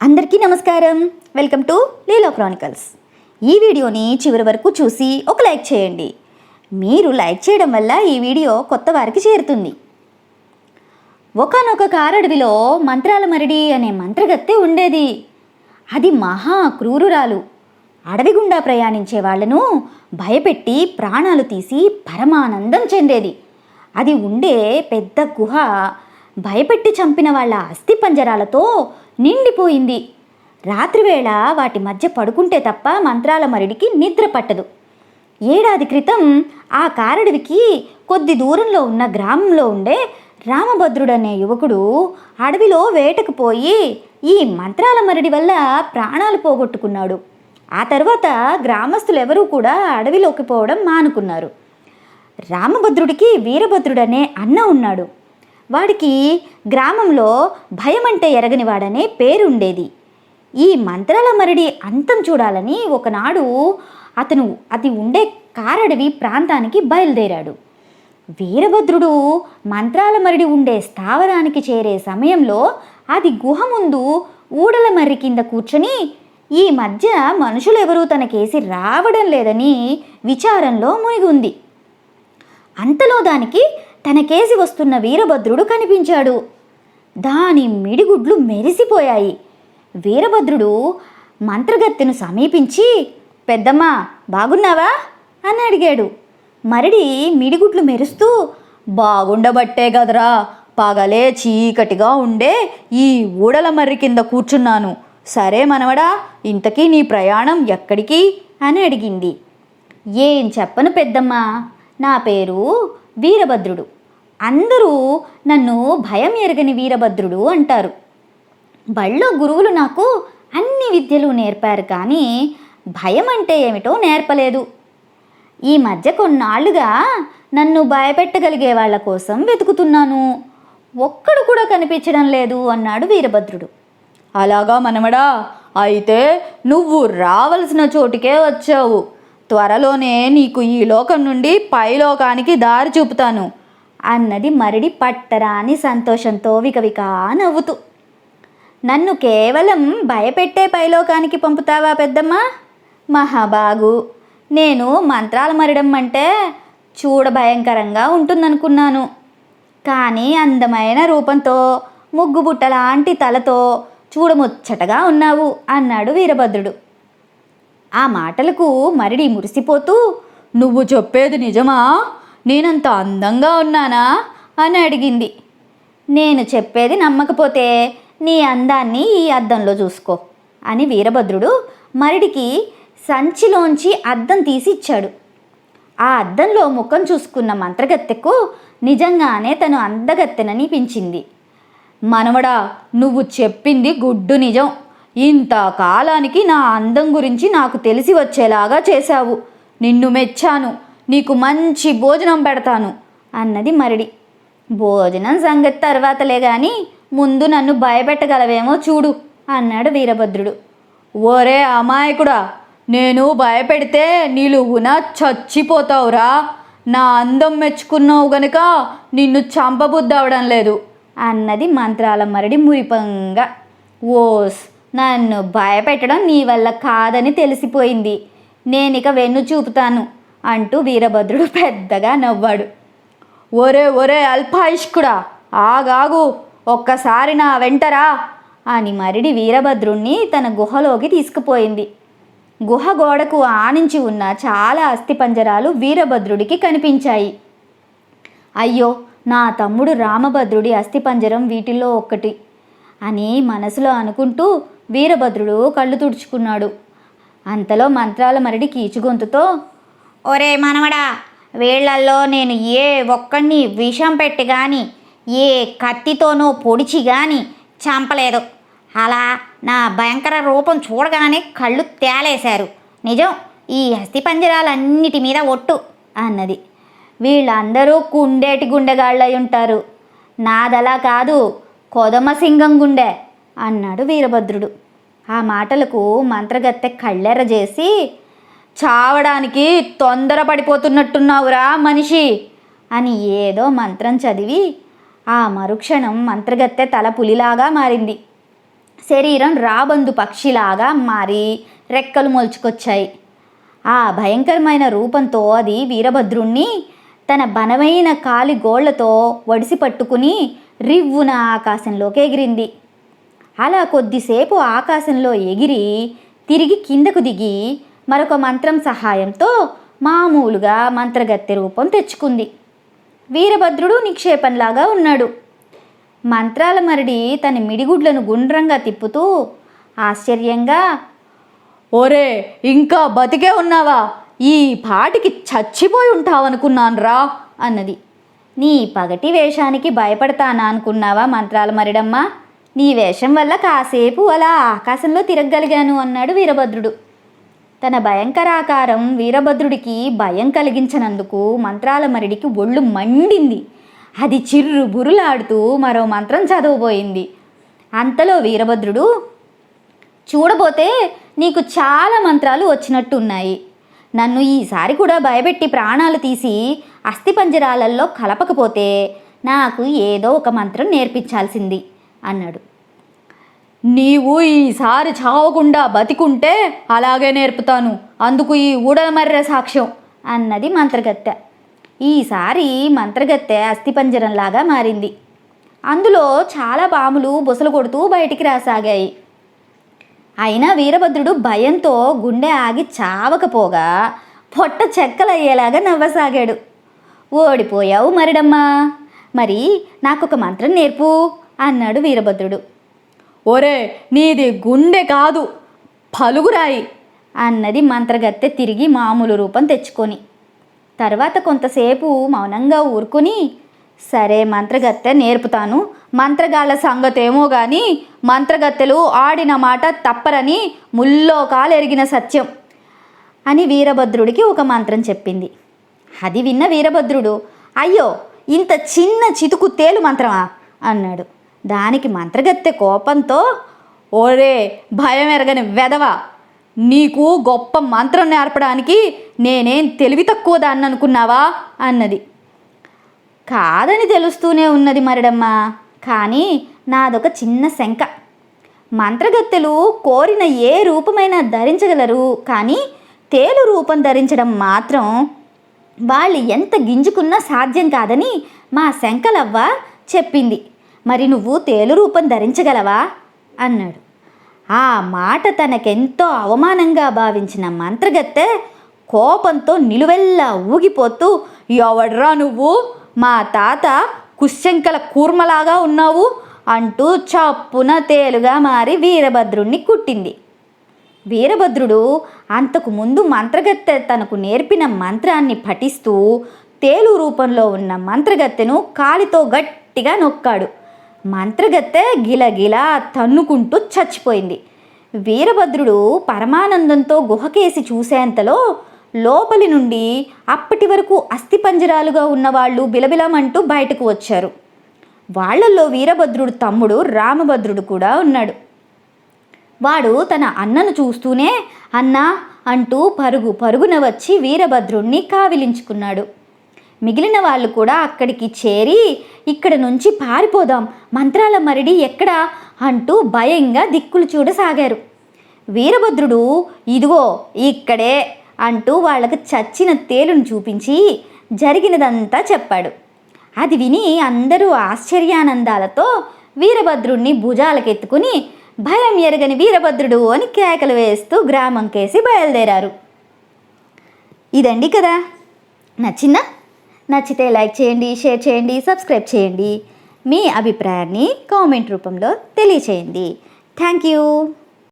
అందరికీ నమస్కారం. Welcome to లీలో Chronicles ఈ వీడియోని చివరి వరకు చూసి ఒక లైక్ చేయండి. మీరు లైక్ చేయడం వల్ల ఈ వీడియో కొత్త వారికి చేరుతుంది. ఒకనొక కారడవిలో మంత్రాల మరిడి అనే మంత్రగత్తె ఉండేది. అది మహా క్రూరురాలు. అడవి గుండా ప్రయాణించే వాళ్ళను భయపెట్టి ప్రాణాలు తీసి పరమానందం చెందేది. అది ఉండే పెద్ద గుహ భయపెట్టి చంపిన వాళ్ళ అస్థి పంజరాలతో నిండిపోయింది. రాత్రివేళ వాటి మధ్య పడుకుంటే తప్ప మంత్రాల మరిడికి నిద్ర పట్టదు. ఏడాది క్రితం ఆ కారడవికి కొద్ది దూరంలో ఉన్న గ్రామంలో ఉండే రామభద్రుడనే యువకుడు అడవిలో వేటకు పోయి ఈ మంత్రాల మరడి వల్ల ప్రాణాలు పోగొట్టుకున్నాడు. ఆ తర్వాత గ్రామస్తులెవరూ కూడా అడవిలోకి పోవడం మానుకున్నారు. రామభద్రుడికి వీరభద్రుడనే అన్న ఉన్నాడు. వాడికి గ్రామంలో భయమంటే అంటే ఎరగనివాడనే పేరుండేది. ఈ మంత్రాల మరిడి అంతం చూడాలని ఒకనాడు అతను అది ఉండే కారడవి ప్రాంతానికి బయలుదేరాడు. వీరభద్రుడు మంత్రాల మరిడి ఉండే స్థావరానికి చేరే సమయంలో అది గుహ ముందు ఊడల మర్రి కింద కూర్చొని ఈ మధ్య మనుషులెవరూ తనకేసి రావడం లేదని విచారంలో మునిగి ఉంది. అంతలో దానికి తనకేసి వస్తున్న వీరభద్రుడు కనిపించాడు. దాని మిడిగుడ్లు మెరిసిపోయాయి. వీరభద్రుడు మంత్రగత్తెను సమీపించి పెద్దమ్మ బాగున్నావా? అని అడిగాడు. మరిడి మిడిగుడ్లు మెరుస్తూ బాగుండబట్టే కదరా పగలే చీకటిగా ఉండే ఈ ఊడల మర్రి కింద కూర్చున్నాను. సరే మనవడా ఇంతకీ నీ ప్రయాణం ఎక్కడికి? అని అడిగింది. ఏం చెప్పను పెద్దమ్మ నా పేరు వీరభద్రుడు. అందరూ నన్ను భయం ఎరగని వీరభద్రుడు అంటారు. బళ్ళో గురువులు నాకు అన్ని విద్యలు నేర్పారు కానీ భయం అంటే ఏమిటో నేర్పలేదు. ఈ మధ్య కొన్నాళ్ళుగా నన్ను భయపెట్టగలిగే వాళ్ళ కోసం వెతుకుతున్నాను. ఒక్కడు కూడా కనిపించడం లేదు అన్నాడు వీరభద్రుడు. అలాగా మనమడా? అయితే నువ్వు రావలసిన చోటికే వచ్చావు. త్వరలోనే నీకు ఈ లోకం నుండి పైలోకానికి దారి చూపుతాను. అన్నది మరిడి పట్టరాని సంతోషంతో వికవికా నవ్వుతూ నన్ను కేవలం భయపెట్టే పైలోకానికి పంపుతావా పెద్దమ్మ? మహాబాగు నేను మంత్రాలు మరడం అంటే చూడ భయంకరంగా ఉంటుందనుకున్నాను. కానీ అందమైన రూపంతో ముగ్గుబుట్ట లాంటి తలతో చూడముచ్చటగా ఉన్నావు అన్నాడు వీరభద్రుడు. ఆ మాటలకు మరిడి మురిసిపోతూ నువ్వు చెప్పేది నిజమా? నేనంత అందంగా ఉన్నానా? అని అడిగింది. నేను చెప్పేది నమ్మకపోతే నీ అందాన్ని ఈ అద్దంలో చూసుకో అని వీరభద్రుడు మరిడికి సంచిలోంచి అద్దం తీసి ఇచ్చాడు. ఆ అద్దంలో ముఖం చూసుకున్న మంత్రగత్తెకు నిజంగానే తను అందగత్తెననిపించింది మనవడా నువ్వు చెప్పింది గుడ్డు నిజం. ఇంత కాలానికి నా అందం గురించి నాకు తెలిసి వచ్చేలాగా చేశావు. నిన్ను మెచ్చాను. నీకు మంచి భోజనం పెడతాను అన్నది మరిడి. భోజనం సంగతి తర్వాతలే గాని ముందు నన్ను భయపెట్టగలవేమో చూడు అన్నాడు వీరభద్రుడు. ఓరే అమాయకుడా నేను భయపెడితే నిలువున చచ్చిపోతావురా. నా అందం మెచ్చుకున్నావు గనుక నిన్ను చంపబుద్దవడం లేదు అన్నది మంత్రాల మరడి మురిపంగా. ఓస్ నన్ను భయపెట్టడం నీ వల్ల కాదని తెలిసిపోయింది. నేనిక వెన్ను చూపుతాను అంటూ వీరభద్రుడు పెద్దగా నవ్వాడు. ఒరే ఒరే అల్పాయుష్కుడా ఆగాగు ఒక్కసారి నా వెంటరా అని మరిడి వీరభద్రుణ్ణి తన గుహలోకి తీసుకుపోయింది. గుహ గోడకు ఆనించి ఉన్న చాలా అస్థిపంజరాలు వీరభద్రుడికి కనిపించాయి. అయ్యో నా తమ్ముడు రామభద్రుడి అస్థిపంజరం వీటిల్లో ఒక్కటి అని మనసులో అనుకుంటూ వీరభద్రుడు కళ్ళు తుడుచుకున్నాడు. అంతలో మంత్రాల మరిడి కీచుగొంతుతో ఒరే మనవడా వీళ్ళల్లో నేను ఏ ఒక్కడిని విషం పెట్టి కానీ ఏ కత్తితోనో పొడిచి కానీ చంపలేదు. అలా నా భయంకర రూపం చూడగానే కళ్ళు తేలేశారు. నిజం ఈ అస్థిపంజరాలన్నిటి మీద ఒట్టు అన్నది. వీళ్ళందరూ కుండేటి గుండెగాళ్ళై ఉంటారు. నాదలా కాదు కొదమసింగం గుండె అన్నాడు వీరభద్రుడు. ఆ మాటలకు మంత్రగత్తె కళ్ళెర్ర చేసి చావడానికి తొందరపడిపోతున్నట్టున్నావురా మనిషి అని ఏదో మంత్రం చదివి ఆ మరుక్షణం మంత్రగత్తె తల పులిలాగా మారింది. శరీరం రాబందు పక్షిలాగా మారి రెక్కలు మొలుచుకొచ్చాయి. ఆ భయంకరమైన రూపంతో అది వీరభద్రుణ్ణి తన బలమైన కాలి గోళ్ళతో వడిసి పట్టుకుని రివ్వున ఆకాశంలోకి ఎగిరింది. అలా కొద్దిసేపు ఆకాశంలో ఎగిరి తిరిగి కిందకు దిగి మరొక మంత్రం సహాయంతో మామూలుగా మంత్రగత్తె రూపం తెచ్చుకుంది. వీరభద్రుడు నిక్షేపంలాగా ఉన్నాడు. మంత్రాల మరిడి తన మిడిగుడ్లను గుండ్రంగా తిప్పుతూ ఆశ్చర్యంగా ఒరే ఇంకా బతికే ఉన్నావా? ఈ పాటికి చచ్చిపోయి ఉంటావనుకున్నాను రా అన్నది. నీ పగటి వేషానికి భయపడతానా అనుకున్నావా మంత్రాల మరిడమ్మా? నీ వేషం వల్ల కాసేపు అలా ఆకాశంలో తిరగగలిగాను అన్నాడు వీరభద్రుడు. తన భయంకరాకారం వీరభద్రుడికి భయం కలిగించనందుకు మంత్రాల మరిడికి ఒళ్ళు మండింది. అది చిర్రు బురులాడుతూ మరో మంత్రం చదవబోయింది. అంతలో వీరభద్రుడు చూడబోతే నీకు చాలా మంత్రాలు వచ్చినట్టున్నాయి. నన్ను ఈసారి కూడా భయపెట్టి ప్రాణాలు తీసి అస్థిపంజరాలల్లో కలపకపోతే నాకు ఏదో ఒక మంత్రం నేర్పించాల్సింది అన్నాడు. నీవు ఈసారి చావకుండా బతికుంటే అలాగే నేర్పుతాను. అందుకు ఈ ఊడలమర్రె సాక్ష్యం అన్నది మంత్రగత్తె. ఈసారి మంత్రగత్తె అస్థిపంజరంలాగా మారింది. అందులో చాలా పాములు బుసలు కొడుతూ బయటికి రాసాగాయి. అయినా వీరభద్రుడు భయంతో గుండె ఆగి చావకపోగా పొట్ట చెక్కలయ్యేలాగా నవ్వసాగాడు. ఓడిపోయావు మరిడమ్మా. మరి నాకొక మంత్రం నేర్పు అన్నాడు వీరభద్రుడు. ఒరే నీది గుండె కాదు పలుగురాయి అన్నది మంత్రగత్తె తిరిగి మామూలు రూపం తెచ్చుకొని. తర్వాత కొంతసేపు మౌనంగా ఊరుకుని సరే మంత్రగత్తె నేర్పుతాను మంత్రగాళ్ళ సంగతేమో గాని మంత్రగత్తెలు ఆడిన మాట తప్పరని ముల్లో కాలెరిగిన సత్యం అని వీరభద్రుడికి ఒక మంత్రం చెప్పింది. అది విన్న వీరభద్రుడు అయ్యో ఇంత చిన్న చితుకు తేలు మంత్రమా? అన్నాడు. దానికి మంత్రగత్తె కోపంతో ఓరే భయం ఎరగని వెదవా నీకు గొప్ప మంత్రం నేర్పడానికి నేనేం తెలివి తక్కువ దాన్ని అనుకున్నావా? అన్నది. కాదని తెలుస్తూనే ఉన్నది మరిడమ్మ కానీ నాదొక చిన్న శంక. మంత్రగత్తెలు కోరిన ఏ రూపమైనా ధరించగలరు కానీ తేలు రూపం ధరించడం మాత్రం వాళ్ళు ఎంత గింజుకున్నా సాధ్యం కాదని మా శంకలవ్వ చెప్పింది. మరి నువ్వు తేలు రూపం ధరించగలవా? అన్నాడు. ఆ మాట తనకెంతో అవమానంగా భావించిన మంత్రగత్తె కోపంతో నిలువెల్లా ఊగిపోతూ ఎవడ్రా నువ్వు? మా తాత కుశంకల కూర్మలాగా ఉన్నావు అంటూ చప్పున తేలుగా మారి వీరభద్రుణ్ణి కుట్టింది. వీరభద్రుడు అంతకు ముందు మంత్రగత్తె తనకు నేర్పిన మంత్రాన్ని పఠిస్తూ తేలు రూపంలో ఉన్న మంత్రగత్తెను కాలితో గట్టిగా నొక్కాడు. మంత్రగత్తె గిలగిలా తన్నుకుంటూ చచ్చిపోయింది. వీరభద్రుడు పరమానందంతో గుహకేసి చూసేంతలో లోపలి నుండి అప్పటి వరకు అస్థిపంజరాలుగా ఉన్నవాళ్ళు బిలబిలమంటూ బయటకు వచ్చారు. వాళ్ళల్లో వీరభద్రుడు తమ్ముడు రామభద్రుడు కూడా ఉన్నాడు. వాడు తన అన్నను చూస్తూనే అన్నా అంటూ పరుగు పరుగున వచ్చి వీరభద్రుణ్ణి కావిలించుకున్నాడు. మిగిలిన వాళ్ళు కూడా అక్కడికి చేరి ఇక్కడ నుంచి పారిపోదాం మంత్రాల మరిడి ఎక్కడా? అంటూ భయంగా దిక్కులు చూడసాగారు. వీరభద్రుడు ఇదిగో ఇక్కడే అంటూ వాళ్ళకు చచ్చిన తేలును చూపించి జరిగినదంతా చెప్పాడు. అది విని అందరూ ఆశ్చర్యానందాలతో వీరభద్రుణ్ణి భుజాలకెత్తుకుని భయం ఎరగని వీరభద్రుడు అని కేకలు వేస్తూ గ్రామం కేసి బయలుదేరారు. ఇదండి కదా. నచ్చిందా? నచ్చితే లైక్ చేయండి షేర్ చేయండి సబ్స్క్రైబ్ చేయండి. మీ అభిప్రాయాన్ని కామెంట్ రూపంలో తెలియచేయండి. Thank you.